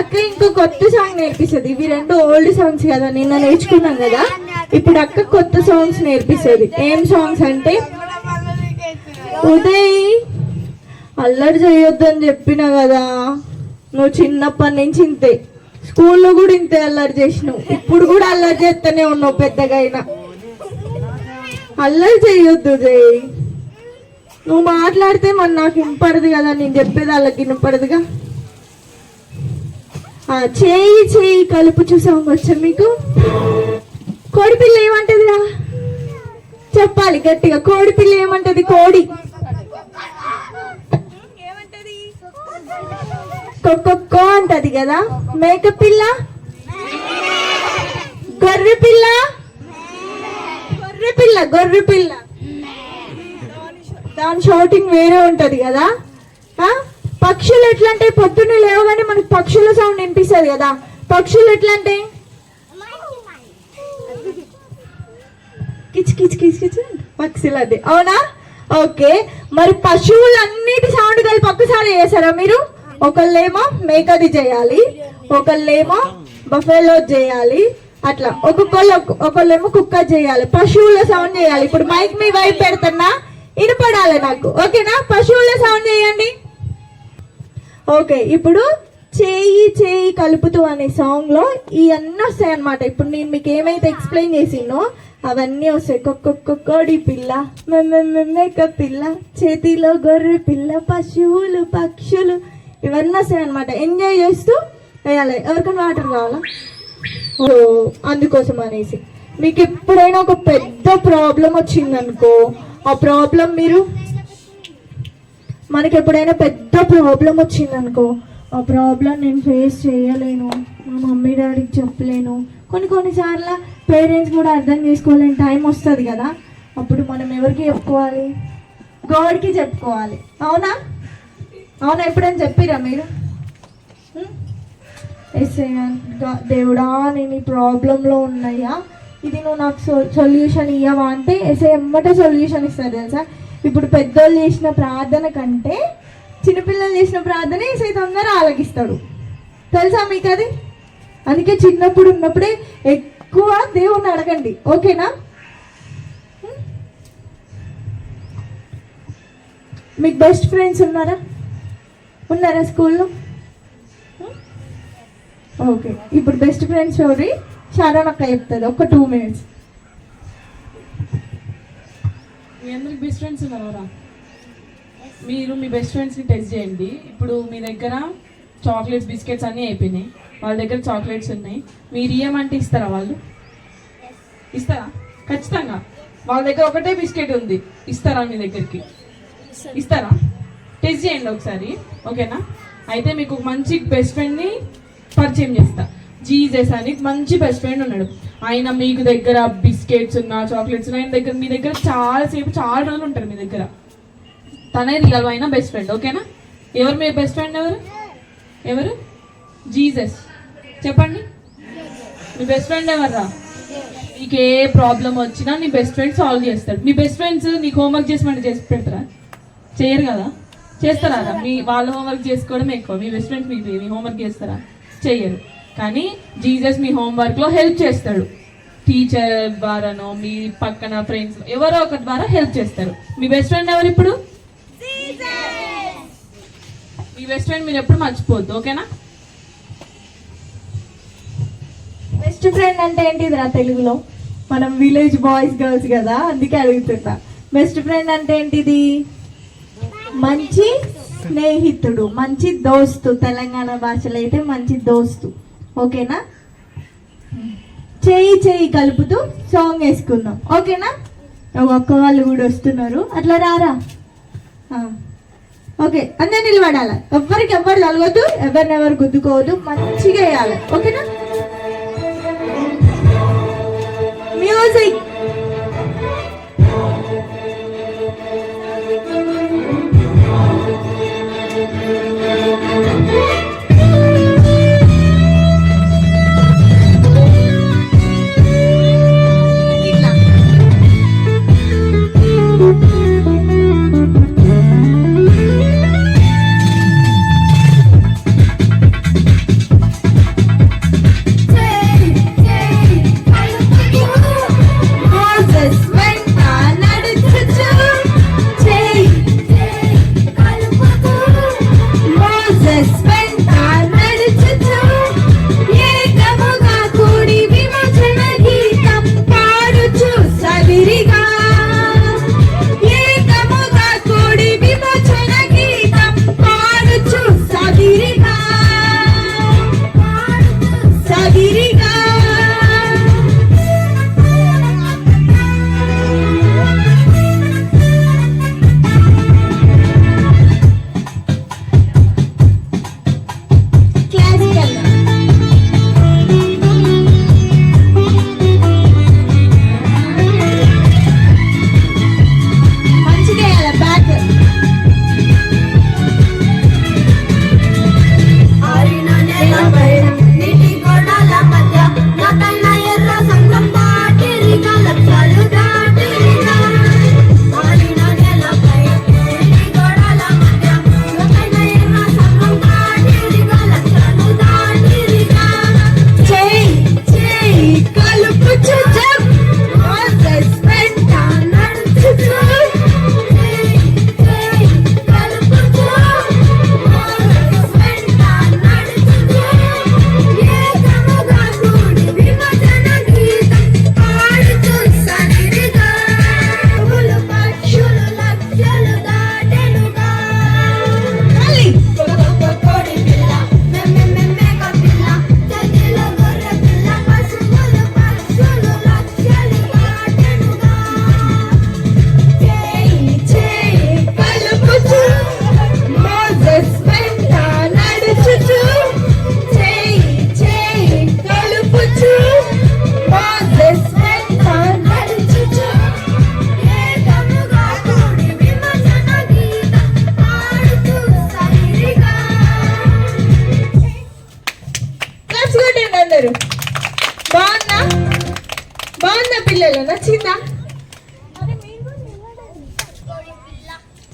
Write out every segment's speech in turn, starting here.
అక్క ఇంకో కొత్త సాంగ్ నేర్పిస్తుంది. ఇవి రెండు ఓల్డ్ సాంగ్స్ కదా నిన్న నేర్చుకున్నాం కదా. ఇప్పుడు అక్క కొత్త సాంగ్స్ నేర్పిస్తుంది. ఏం సాంగ్స్ అంటే ఉదయ్ అల్లరి చేయొద్దు అని చెప్పిన కదా నువ్వు చిన్నప్పటి నుంచి ఇంతే. స్కూల్లో కూడా ఇంతే అల్లరి చేసినావు. ఇప్పుడు కూడా అల్లరి చేస్తూనే ఉన్నావు పెద్దగా అయినా. అల్లరి చేయొద్దు ఉదయ్. నువ్వు మాట్లాడితే మరి నాకు వినపడదు కదా నేను చెప్పేది వాళ్ళకి వినపడదుగా. చేయి చేయి కలుపు చూసాము వచ్చా మీకు? కోడిపిల్ల ఏమంటదిరా? చెప్పాలి గట్టిగా. కోడిపిల్ల ఏమంటది? కోడి. కొక్కొక్కో అంటది కదా. మేక పిల్ల? గొర్రె పిల్ల? గొర్రె పిల్ల గొర్రె పిల్ల. దాని షౌటింగ్ వేరే ఉంటది కదా. పక్షులు ఎట్లా అంటే పొద్దున్నే లేవగానే మనకి పక్షుల సౌండ్ వినిపిస్తుంది కదా. పక్షులు ఎట్లా అంటే కిచ్ కిచ్ కిచ్ కిచ్. పక్షులు అది అవునా? ఓకే. మరి పశువులన్నిటి సౌండ్ కలిపి ఒక్కసారి చేశారా మీరు? ఒకళ్ళేమో మేకది చేయాలి ఒకళ్ళేమో బఫెలో చేయాలి అట్లా. ఒక్కొక్కళ్ళు ఒకళ్ళేమో కుక్క చేయాలి పశువుల సౌండ్ చేయాలి. ఇప్పుడు మైక్ మీ వైపు పెడుతున్నా. వినపడాలి నాకు. ఓకేనా? పశువుల సౌండ్ చేయండి. ఓకే ఇప్పుడు చేయి చేయి కలుపుతూ అనే సాంగ్లో ఈ అన్నీ వస్తాయి అనమాట ఇప్పుడు నేను మీకు ఏమైతే ఎక్స్ప్లెయిన్ చేసినో అవన్నీ వస్తాయి. కుక్క కోడి పిల్ల మె- మేక పిల్ల చేతిలో గొర్రె పిల్ల పశువులు పక్షులు ఇవన్నీ వస్తాయి అనమాట ఎంజాయ్ చేస్తూ వేయాలి. ఎవరికైనా వాటర్ కావాలా? ఓ అందుకోసం అనేసి. మీకు ఎప్పుడైనా ఒక పెద్ద ప్రాబ్లం వచ్చిందనుకో ఆ ప్రాబ్లం మీరు మనకి ఎప్పుడైనా పెద్ద ప్రాబ్లం వచ్చిందనుకో ఆ ప్రాబ్లం నేను ఫేస్ చేయలేను మా మమ్మీ డాడీకి చెప్పలేను. కొన్ని కొన్నిసార్లు పేరెంట్స్ కూడా అర్థం చేసుకోలేని టైం వస్తుంది కదా. అప్పుడు మనం ఎవరికి చెప్పుకోవాలి? గాడ్కి చెప్పుకోవాలి. అవునా? అవునా? ఎప్పుడైనా చెప్పిరా మీరు? ఎస్ దేవుడా నేను ఈ ప్రాబ్లంలో ఉన్నాయా ఇది నువ్వు నాకు సొల్యూషన్ ఇయ్యవా అంటే ఎస్ఐ ఎమ్మటే సొల్యూషన్ ఇస్తారు తెలుసా? ఇప్పుడు పెద్దోళ్ళు చేసిన ప్రార్థన కంటే చిన్నపిల్లలు చేసిన ప్రార్థన ఎస్ఐ తొందర ఆలకిస్తాడు. తెలుసా మీకు అది? అందుకే చిన్నప్పుడు ఉన్నప్పుడే ఎక్కువ దేవుణ్ణి అడగండి. ఓకేనా? మీకు బెస్ట్ ఫ్రెండ్స్ ఉన్నారా? ఉన్నారా స్కూల్లో? ఓకే. ఇప్పుడు బెస్ట్ ఫ్రెండ్స్ స్టోరీ షారోన్ అక్క చెప్తుంది ఒక టూ మినిట్స్. మీ అందరికి బెస్ట్ ఫ్రెండ్స్ ఉన్నారా మీరు మీ బెస్ట్ ఫ్రెండ్స్ని టెస్ట్ చేయండి. ఇప్పుడు మీ దగ్గర చాక్లెట్స్ బిస్కెట్స్ అన్నీ అయిపోయినాయి. వాళ్ళ దగ్గర చాక్లెట్స్ ఉన్నాయి. మీరు ఇయ్యమంటే ఇస్తారా వాళ్ళు? ఇస్తారా? ఖచ్చితంగా. వాళ్ళ దగ్గర ఒకటే బిస్కెట్ ఉంది. ఇస్తారా మీ దగ్గరికి? ఇస్తారా? టెస్ట్ చేయండి ఒకసారి. ఓకేనా? అయితే మీకు మంచి బెస్ట్ ఫ్రెండ్ని పరిచయం చేస్తా. జీజస్ అని మంచి బెస్ట్ ఫ్రెండ్ ఉన్నాడు. ఆయన మీకు దగ్గర బిస్కెట్స్ ఉన్నా చాక్లెట్స్ ఉన్నా ఆయన దగ్గర మీ దగ్గర చాలా సేపు చాలా రోజులు ఉంటారు మీ దగ్గర. తనే రియల్ అయిన బెస్ట్ ఫ్రెండ్ ఓకేనా ఎవరు మీ బెస్ట్ ఫ్రెండ్ ఎవరు? ఎవరు? జీసస్ చెప్పండి. మీ బెస్ట్ ఫ్రెండ్ ఎవర్రా? నీకు ఏ ప్రాబ్లం వచ్చినా నీ బెస్ట్ ఫ్రెండ్ సాల్వ్ చేస్తాడు. మీ బెస్ట్ ఫ్రెండ్స్ నీకు హోంవర్క్ చేసి చేసి పెడతారా? చేయరు కదా? చేస్తారా? మీ వాళ్ళ హోంవర్క్ చేసుకోవడం ఎక్కువ. మీ బెస్ట్ ఫ్రెండ్స్ మీకు మీ హోంవర్క్ చేస్తారా? చేయరు. కానీ జీసస్ మీ హోంవర్క్లో హెల్ప్ చేస్తాడు. టీచర్ ద్వారానో మీ పక్కన ఫ్రెండ్స్ ఎవరో ఒకరి ద్వారా హెల్ప్ చేస్తారు. మీ బెస్ట్ ఫ్రెండ్ ఎవరు ఇప్పుడు? మీ బెస్ట్ ఫ్రెండ్ మీరు ఎప్పుడు మర్చిపోవద్దు ఓకేనా? బెస్ట్ ఫ్రెండ్ అంటే ఏంటిదిరా తెలుగులో? మనం విలేజ్ బాయ్స్ గర్ల్స్ కదా అందుకే అడుగుతున్నా. బెస్ట్ ఫ్రెండ్ అంటే ఏంటిది మంచి స్నేహితుడు మంచి దోస్తు. తెలంగాణ భాషలో అయితే మంచి దోస్తు. ఓకేనా? చేయి చేయి కలుపుతూ సాంగ్ వేసుకుందాం. ఓకేనా? ఒక వాళ్ళు కూడా వస్తున్నారు. అట్లా రారా? ఓకే అందరు నిలబడాలి? ఎవ్వరికి ఎవ్వరు తలగొద్దు ఎవరినెవరు గుద్దుకోవద్దు మంచిగా వేయాలి. ఓకేనా? మ్యూజిక్.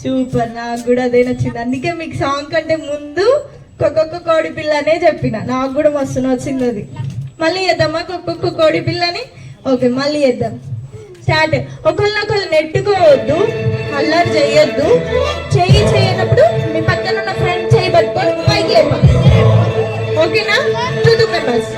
సూపర్ నాకు కూడా అదే నచ్చింది. అందుకే మీకు సాంగ్ కంటే ముందు ఒక్కొక్క కోడి పిల్లనే చెప్పిన. నాకు కూడా మస్తు నచ్చింది అది. మళ్ళీ వేద్దామా ఒక్కొక్క కోడి పిల్లని? ఓకే మళ్ళీ వేద్దాం స్టార్ట్ ఒకళ్ళనొకళ్ళు నెట్టుకోవద్దు అల్లరి చేయొద్దు. చేయి చేయనప్పుడు మీ పక్కన ఉన్న ఫ్రెండ్ చేయి పట్టుకొని పైకి లేపాలి ఓకేనా? Two two members